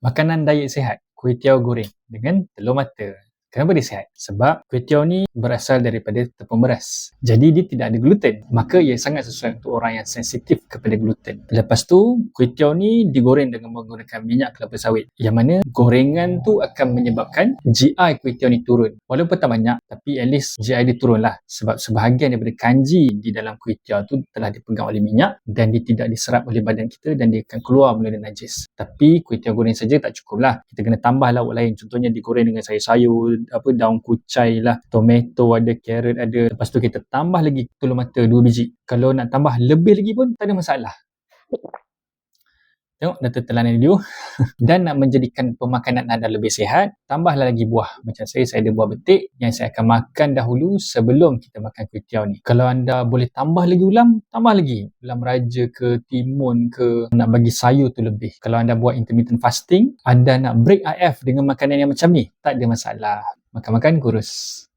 Makanan diet sihat, kuih tiaw goreng dengan telur mata. Kenapa dia sihat? Sebab kuih ni berasal daripada tepung beras. Jadi dia tidak ada gluten. Maka ia sangat sesuai untuk orang yang sensitif kepada gluten. Lepas tu, kuih ni digoreng dengan menggunakan minyak kelapa sawit. Yang mana gorengan tu akan menyebabkan GI kuih ni turun. Walaupun tak banyak, tapi at least GI dia turun lah. Sebab sebahagian daripada kanji di dalam kuih tu telah dipegang oleh minyak dan dia tidak diserap oleh badan kita dan dia akan keluar melalui najis. Tapi kuih goreng saja tak cukup lah. Kita kena tambah lauk lain. Contohnya digoreng dengan sayur-sayur, apa daun kucai lah, tomato ada, carrot ada. Lepas tu kita tambah lagi telur mata dua biji. Kalau nak tambah lebih lagi pun tak ada masalah. Tengok dah tertelan video. Dan nak menjadikan pemakanan anda lebih sihat, tambahlah lagi buah. Macam saya, saya ada buah betik yang saya akan makan dahulu sebelum kita makan kuih ni. Kalau anda boleh tambah lagi ulam, tambah lagi. Ulam raja ke, timun ke, nak bagi sayur tu lebih. Kalau anda buat intermittent fasting, anda nak break IF dengan makanan yang macam ni, tak ada masalah. Makan-makan kurus.